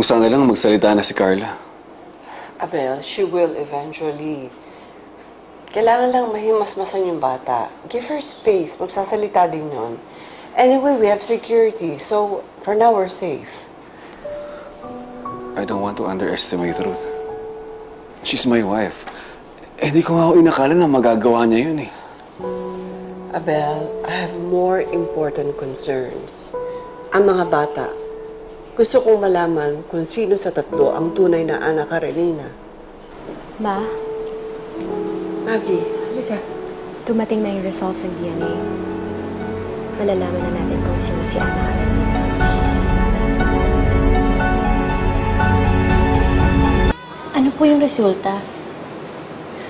Kung sana lang magsalita na si Carla. Abel, she will eventually. Kailangan lang mahimasmasan yung bata. Give her space. Magsasalita din yon. Anyway, we have security. So, for now, we're safe. I don't want to underestimate Ruth. She's my wife. Eh, di ko nga ako inakala na magagawa niya yun eh. Abel, I have more important concerns. Ang mga bata. Gusto kong malaman kung sino sa tatlo ang tunay na anak Karenina. Ma, Maggie, halika. dumating na yung results ng DNA. Malalaman na natin kung sino si Ana Karenina. Ano po yung resulta?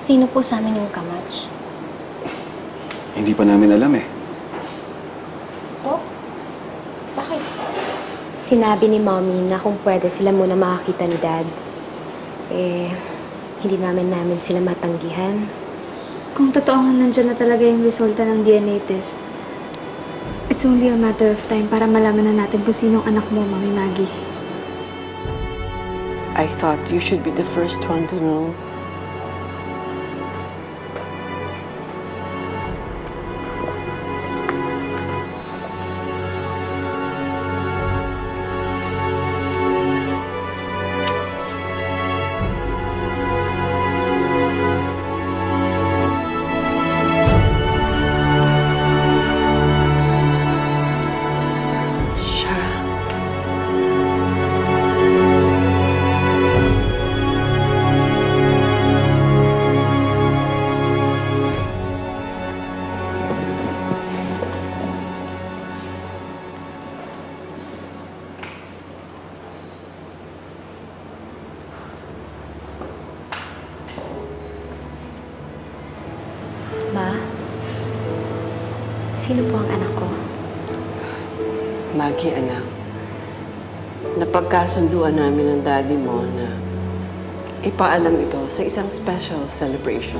Sino po sa amin yung kamatch? Hindi pa namin alam eh. Po? Bakit? Sinabi ni Mommy na kung pwede sila muna makakita ni Dad. Eh, hindi namin namin sila matanggihan. Kung totoo nga nandyan na talaga yung resulta ng DNA test, it's only a matter of time para malaman na natin kung sinong anak mo, Mami Maggie. I thought you should be the first one to know. Ma, sino po ang anak ko? Maggie, anak. Napagkasunduan namin ng daddy mo na ipaalam ito sa isang special celebration.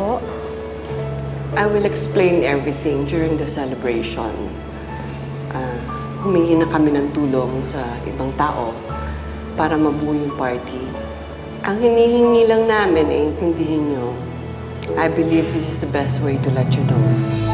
Po? I will explain everything during the celebration. Ah, humingi na kami ng tulong sa ibang tao para mabuo yung party. Ang hinihingi lang namin ay intindihin nyo. I believe this is the best way to let you know.